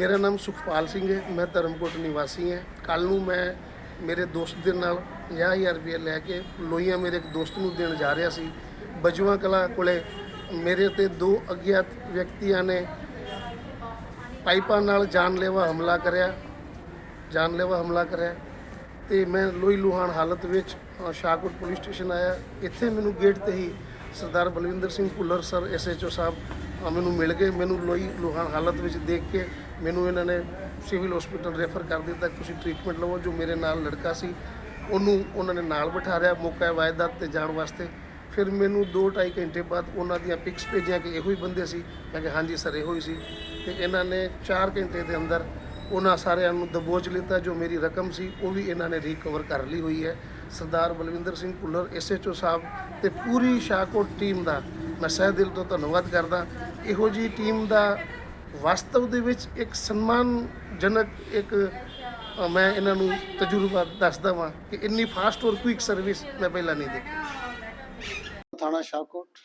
ਮੇਰਾ ਨਾਮ ਸੁਖਪਾਲ ਸਿੰਘ ਹੈ ਮੈਂ ਧਰਮਕੋਟ ਨਿਵਾਸੀ ਹਾਂ। ਕੱਲ ਨੂੰ ਮੈਂ ਮੇਰੇ ਦੋਸਤ ਦੇ ਨਾਲ 50000 ਰੁਪਏ ਲੈ ਕੇ ਲੋਹੀਆਂ ਮੇਰੇ ਇੱਕ ਦੋਸਤ ਨੂੰ ਦੇਣ ਜਾ ਰਿਹਾ ਸੀ। ਬਜੂਆ ਕਲਾ ਕੋਲੇ ਮੇਰੇ ਤੇ ਦੋ ਅਗਿਆਤ ਵਿਅਕਤੀਆਂ ਨੇ ਪਾਈਪਾਂ ਨਾਲ ਜਾਨਲੇਵਾ ਹਮਲਾ ਕਰਿਆ ਜਾਨਲੇਵਾ ਹਮਲਾ ਕਰਿਆ ਤੇ ਮੈਂ ਲੋਹੀ ਲੁਹਾਨ ਹਾਲਤ ਵਿੱਚ ਅ, ਸ਼ਾਹਕੋਟ ਪੁਲਿਸ ਸਟੇਸ਼ਨ ਆਇਆ। ਇੱਥੇ ਮੈਨੂੰ ਗੇਟ ਤੇ ਹੀ ਸਰਦਾਰ ਬਲਵਿੰਦਰ ਸਿੰਘ ਭੁੱਲਰ ਸਰ ਐਸਐਚਓ ਸਾਹਿਬ ਮੈਨੂੰ ਮਿਲ ਗਏ, ਮੈਨੂੰ ਲੋਈ ਲੁਹਾਨ ਹਾਲਤ ਵਿੱਚ ਦੇਖ ਕੇ ਮੈਨੂੰ ਇਹਨਾਂ ਨੇ ਸਿਵਲ ਹਸਪੀਟਲ ਰੈਫਰ ਕਰ ਦਿੱਤਾ, ਤੁਸੀਂ ਟ੍ਰੀਟਮੈਂਟ ਲਵੋ, ਜੋ ਮੇਰੇ ਨਾਲ ਲੜਕਾ ਸੀ, ਉਹਨੂੰ ਉਹਨਾਂ ਨੇ ਨਾਲ ਬਿਠਾ ਲਿਆ, ਮੌਕਾ ਵਾਇਦਾਤ ਤੇ ਜਾਣ ਵਾਸਤੇ। ਫਿਰ ਮੈਨੂੰ 2.5 ਘੰਟੇ ਬਾਅਦ ਉਹਨਾਂ ਦੀਆਂ ਪਿਕਸ ਭੇਜੀਆਂ ਕਿ ਇਹੋ ਹੀ ਬੰਦੇ ਸੀ। ਮੈਂ ਕਿਹਾ, ਹਾਂਜੀ ਸਰ, ਇਹੋ ਹੀ ਸੀ। ਤੇ ਇਹਨਾਂ ਨੇ 4 ਘੰਟੇ ਦੇ ਅੰਦਰ ਉਹਨਾਂ ਸਾਰਿਆਂ ਨੂੰ ਦਬੋਚ ਲਿੱਤਾ, ਜੋ ਮੇਰੀ ਰਕਮ ਸੀ, ਉਹ ਵੀ ਇਹਨਾਂ ਨੇ ਰਿਕਵਰ ਕਰ ਲਈ ਹੋਈ ਹੈ। ਸਰਦਾਰ ਬਲਵਿੰਦਰ ਸਿੰਘ ਭੁੱਲਰ ਐਸਐਚਓ ਸਾਹਿਬ ਤੇ ਪੂਰੀ ਸ਼ਾਹਕੋਟ ਟੀਮ ਦਾ ਮੈਂ ਸਹਿ ਦਿਲ ਤੋਂ ਧੰਨਵਾਦ ਕਰਦਾ। ਇਹੋ ਜੀ ਟੀਮ ਦਾ ਵਾਸਤਵ ਦੇ ਵਿੱਚ ਇੱਕ ਸਨਮਾਨਜਨਕ ਇੱਕ ਮੈਂ ਇਹਨਾਂ ਨੂੰ ਤਜਰਬਾ ਦੱਸਦਾ ਵਾਂ ਕਿ ਇੰਨੀ ਫਾਸਟ ਔਰ ਕੁਇਕ ਸਰਵਿਸ ਮੈਂ ਪਹਿਲਾਂ ਨਹੀਂ ਦੇਖੀ। ਥਾਣਾ ਸ਼ਾਹਕੋਟ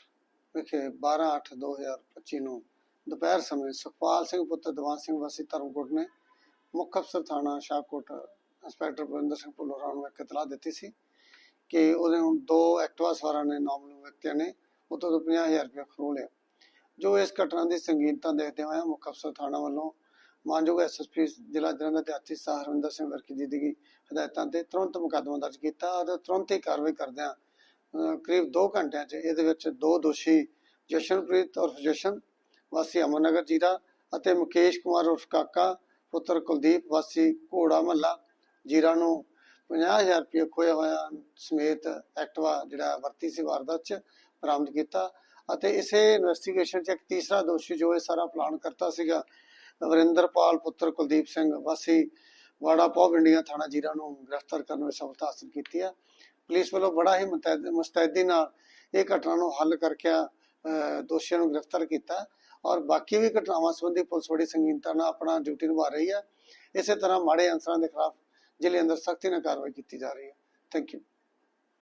ਵਿਖੇ 12/8/2025 ਨੂੰ ਦੁਪਹਿਰ ਸਮੇਂ ਸੁਖਪਾਲ ਸਿੰਘ ਪੁੱਤਰ ਦੀਵਾਨ ਸਿੰਘ ਵਾਸੀ ਧਰਮਕੋਟ ਨੇ ਮੁੱਖ ਅਫਸਰ ਥਾਣਾ ਸ਼ਾਹਕੋਟ ਇੰਸਪੈਕਟਰ ਬਰਿੰਦਰ ਸਿੰਘ ਭੁੱਲਰਾਂ ਨੂੰ ਇੱਕ ਇਤਲਾਹ ਦਿੱਤੀ ਸੀ ਕਿ ਉਹਦੇ ਹੁਣ ਦੋ ਐਕਟਿਵਾ ਸਵਾਰਾਂ ਨੇ ਨਾਮਲੂਮ ਵਿਅਕਤੀਆਂ ਨੇ। ਉਹ ਤੋਂ 50000 ਰੁਪਏ ਖੋਹ ਲਿਆ। ਜੋ ਇਸ ਘਟਨਾ ਦੀ ਸੰਗੀਨਤਾ ਦੇਖਦੇ ਹੋਏ ਮੁੱਖ ਅਫਸਰ ਥਾਣਾ ਵੱਲੋਂ ਮਾਨਯੋਗ ਐਸਐਸਪੀ ਜ਼ਿਲ੍ਹਾ ਜਲੰਧਰ ਦੇ ਆਤੀ ਸਾਹ ਸਿੰਘ ਵਰਕੀ ਜੀ ਦੀ ਹਦਾਇਤਾਂ ਤੇ ਤੁਰੰਤ ਮੁਕੱਦਮਾ ਦਰਜ ਕੀਤਾ ਅਤੇ ਤੁਰੰਤ ਹੀ ਕਾਰਵਾਈ ਕਰਦਿਆਂ ਕਰੀਬ 2 ਘੰਟਿਆਂ 'ਚ ਇਹਦੇ ਵਿੱਚ ਦੋ ਦੋਸ਼ੀ ਜਸ਼ਨਪ੍ਰੀਤ ਉਰਫ ਜਸ਼ਨ, ਵਾਸੀ ਅਮਨਗਰ ਜੀਰਾ ਅਤੇ ਮੁਕੇਸ਼ ਕੁਮਾਰ ਉਰਫ ਕਾਕਾ, ਪੁੱਤਰ ਕੁਲਦੀਪ, ਵਾਸੀ ਘੋੜਾ ਮਹੱਲਾ ਜੀਰਾ ਨੂੰ 50000 ਰੁਪਏ ਖੋਇਆ ਹੋਇਆ ਸਮੇਤ ਐਕਟਵਾ ਜਿਹੜਾ ਵਰਤੀ ਸੀ ਵਾਰਦਾਤ 'ਚ ਬਰਾਮਦ ਕੀਤਾ ਅਤੇ ਇਸੇ ਇਨਵੈਸਟੀਗੇਸ਼ਨ 'ਚ ਇੱਕ ਤੀਸਰਾ ਦੋਸ਼ੀ ਜੋ ਇਹ ਸਾਰਾ ਪਲਾਨ ਕਰਤਾ ਸੀਗਾ ਵਰਿੰਦਰਪਾਲ ਪੁੱਤਰ ਕੁਲਦੀਪ ਸਿੰਘ ਵਾਸੀ ਵਾੜਾ ਪੌਬ ਇੰਡੀਆ ਥਾਣਾ ਜੀਰਾ ਨੂੰ ਗ੍ਰਿਫਤਾਰ ਕਰਨ ਵਿੱਚ ਸਫਲਤਾ ਹਾਸਲ ਕੀਤੀ ਹੈ ਪੁਲਿਸ ਵੱਲੋਂ ਬੜਾ ਹੀ ਮੁਤੈਦ- ਮੁਸਤੈਦੀ ਨਾਲ ਇਹ ਘਟਨਾ ਨੂੰ ਹੱਲ ਕਰਕੇ ਦੋਸ਼ੀਆਂ ਨੂੰ ਗ੍ਰਿਫਤਾਰ ਕੀਤਾ ਔਰ ਬਾਕੀ ਵੀ ਘਟਨਾਵਾਂ ਸੰਬੰਧੀ ਪੁਲਿਸ ਬੜੀ ਸੰਗੀਨਤਾ ਨਾਲ ਆਪਣਾ ਡਿਊਟੀ ਨਿਭਾ ਰਹੀ ਹੈ ਇਸੇ ਤਰ੍ਹਾਂ ਮਾੜੇ ਅਨਸਰਾਂ ਦੇ ਖਿਲਾਫ ਜ਼ਿਲ੍ਹੇ ਅੰਦਰ ਸਖਤੀ ਨਾਲ ਕਾਰਵਾਈ ਕੀਤੀ ਜਾ ਰਹੀ ਹੈ। Thank you